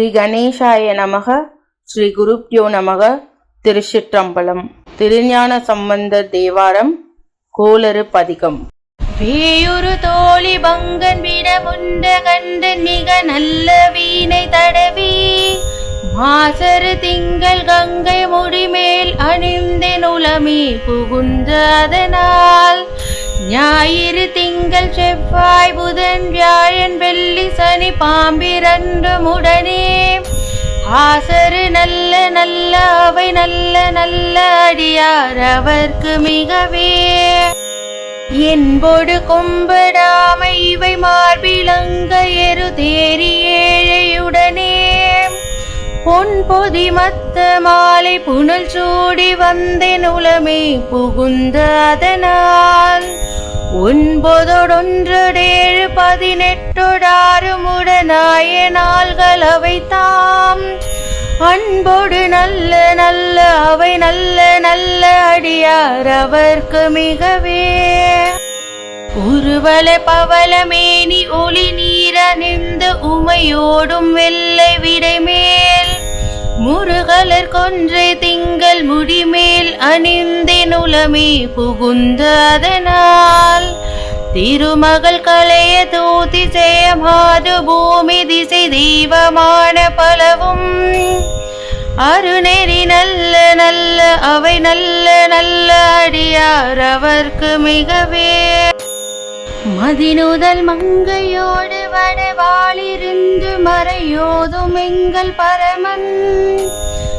ஸ்ரீ கணேசாய நமக ஸ்ரீ குருப்யோ நமக திருச்சிற்றம்பலம். திருஞான சம்பந்த தேவாரம் கோலரு பதிகம். வேயுரு தோழி பங்கன் விட முண்ட கண்டன் மிக நல்ல வீணை தடவி மாசரு திங்கள் கங்கை முடிமேல் அணிந்த நுலமி புகுந்த அதனால் ஞாயிறு திங்கள் செவ்வாய் புதன் வியாழன் வெள்ளி சனி பாம்பிரண்டு உடனே ஆசரு நல்ல நல்ல அவை நல்ல நல்ல அடியார் அவர்க்கு மிகவே. என்போடு கொம்படாமை இவை மார்பிலங்க எரு தேரி ஏழையுடனே. பொன் பொதி மத்த மாலை புனல் சூடி வந்தேன் உலமே புகுந்த அதனால். ஒன்பதொடொன்றேழு பதினெட்டொடாறு முடனாய நாள்கள் அவை தாம் அன்போடு நல்ல நல்ல அவை நல்ல நல்ல அடியார் அவர்க்கு மிகவே. உருவல பவளமேனி ஒளி நீர நின்று உமையோடும் வெள்ளை விடைமே. முருகலர் கொன்றை திங்கள் முடிமேல் அணிந்தேன் உலமே புகுந்த அதனால். திருமகள் கலைய தூதி செய்யமாது பூமி திசை தெய்வமான பலவும். அருநெறி நல்ல நல்ல அவை நல்ல நல்ல அடியார் அவர்க்கு மிகவே. மதினுதல் மங்கையோடு வடவாளிருந்து மறையோதும் எங்கள் பரமன்.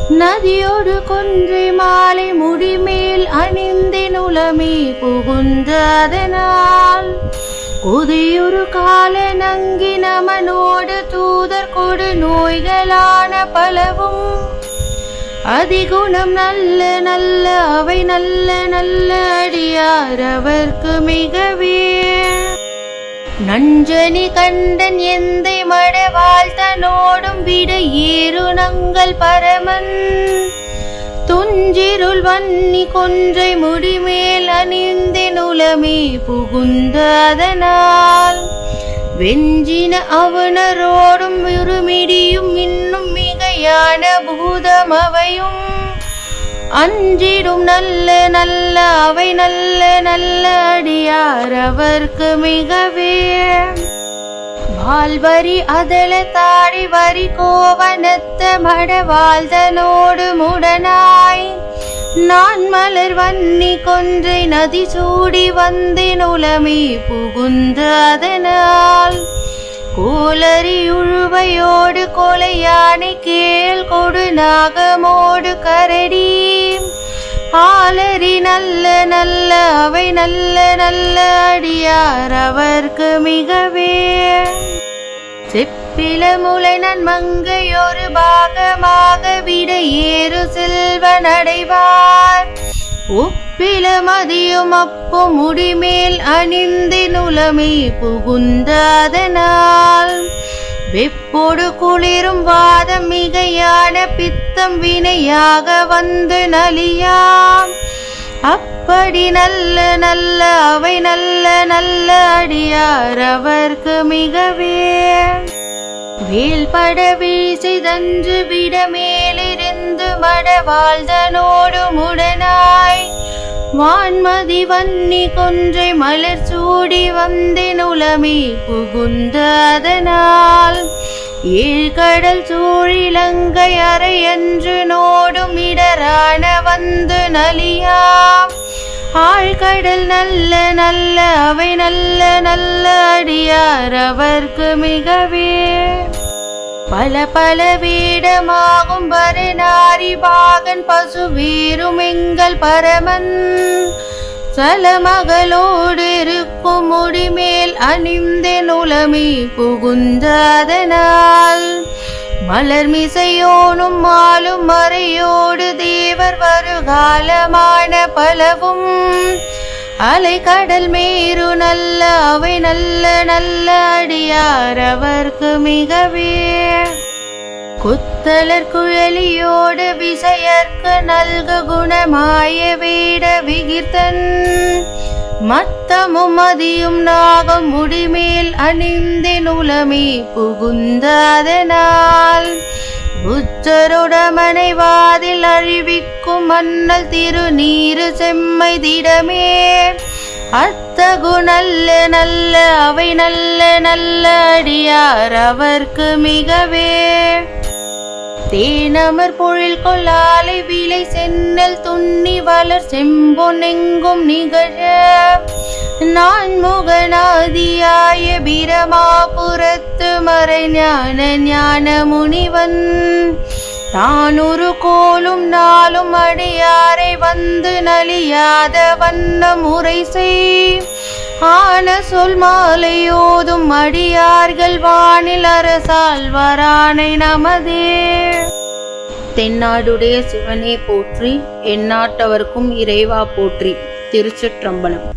நதியோடு கொன்றை மாலை முடிமேல் அணிந்தின் உலமே புகுந்ததனால். கொதியுறு கால நங்கி நமனோடு தூதர் கொடு நோய்களான பலவும். அதிகுணம் நல்ல நல்ல அவை நல்ல நல்ல அடியார் அவர்க்கு மிகவே. நஞ்சனி கண்டன் எந்தை மடவாள் தன்னோடும் விட ஏறுணங்கள் பரமன். துஞ்சிருள் வன்னி கொன்றை முடிமேல் அணிந்தின் உலமே புகுந்த அதனால். வெஞ்சின அவனரோடும் விருமிடியும் இன்னும் மிகையான பூதம் அவையும். அஞ்சிடும் நல்ல நல்ல அவை நல்ல நல்ல அடியார் அவர்க்கு மிகவே. வால்வரி அதல தாடி வரி கோவனத்த மட வாழ்தனோடு முடனாய். நான் மலர் வன்னி கொன்றை நதி சூடி வந்தேன் உலமே புகுந்த அதனால். கோலரி உழுவையோடு கொலையானை கேள் கொடு நாகமோடு கரடி. ஆலரி நல்ல நல்ல அவை நல்ல நல்ல அடியார் அவர்க்கு மிகவே. செப்பில முளை நன்மங்கையொரு பாகமாக விட ஏறு செல்வன் அடைவார் உப்பில மதியும் அப்போ முடிமேல் அணிந்தின் உலமே புகுந்த அதனால் வெப்போடு குளிரும் வாதம் மிகையான பித்தம் வினையாக வந்து நலியாம். அப்படி நல்ல நல்ல அவை நல்ல நல்ல அடியார் அவர்க்கு மிகவே. வேல்பட தஞ்சு விட மேலிருந்து மட வாழ்தனோடு முடனாய் வான்மதி வன்னி கொன்றை மலர் சூடி வந்தேன் உலமே புகுந்த அதனால் ஏழ்கடல் சூழிலங்கை அறை என்று நோடும் இடரான வந்து நலியா. ஆழ்கடல் நல்ல நல்ல அவை நல்ல நல்ல அடியார் அவர்க்கு மிகவே. பல பல வீடமாகும் பரநாரி பாகன் பசு வீரும் எங்கள் பரமன். சலமகளோடு இருக்கும் முடிமேல் அணிந்தேன் உலமே புகுந்த அதனால். மலர் மிசையோனும் மாலும் மறையோடு தேவர் வருகாலமான பலவும். அலை கடல் மேரு நல்ல அவை நல்ல நல்ல அடியார் அவர்க்கு மிகவே. குத்தலர் குழலியோடு விசையர்க்கு நல்கு குணமாய வீட விகிர்த்தன். மத்தமும் மதியும் நாகம் முடிமேல் அணிந்தேன் உலமே புகுந்தாதனால். புத்தருடமனைவாதில் அழிவிக்க அழிவிக்கும் மன்னல் திருநீரு செம்மை திடமே. அத்தகு நல்ல நல்ல அவை நல்ல நல்ல அடியார் அவர்க்கு மிகவே. தேனமர் பொழில் கொள்ளாலை விலை சென்னல் துண்ணி வளர் செம்பொன் எங்கும் நிகழ. நான் முகநாதியாய பிரமாபுரத்து மறை ஞான ஞான முனிவன் நான் ஒரு கோலும் நாளும் அடியாரை வந்து நலியாத வண்ண முறை செய். ஆன சொல் மாலையோதும் அடியார்கள் வானில் அரசால் வரானை நமதே. தென்னாடுடைய சிவனே போற்றி எந்நாட்டவர்க்கும் இறைவா போற்றி திருச்சிற்றம்பலம்.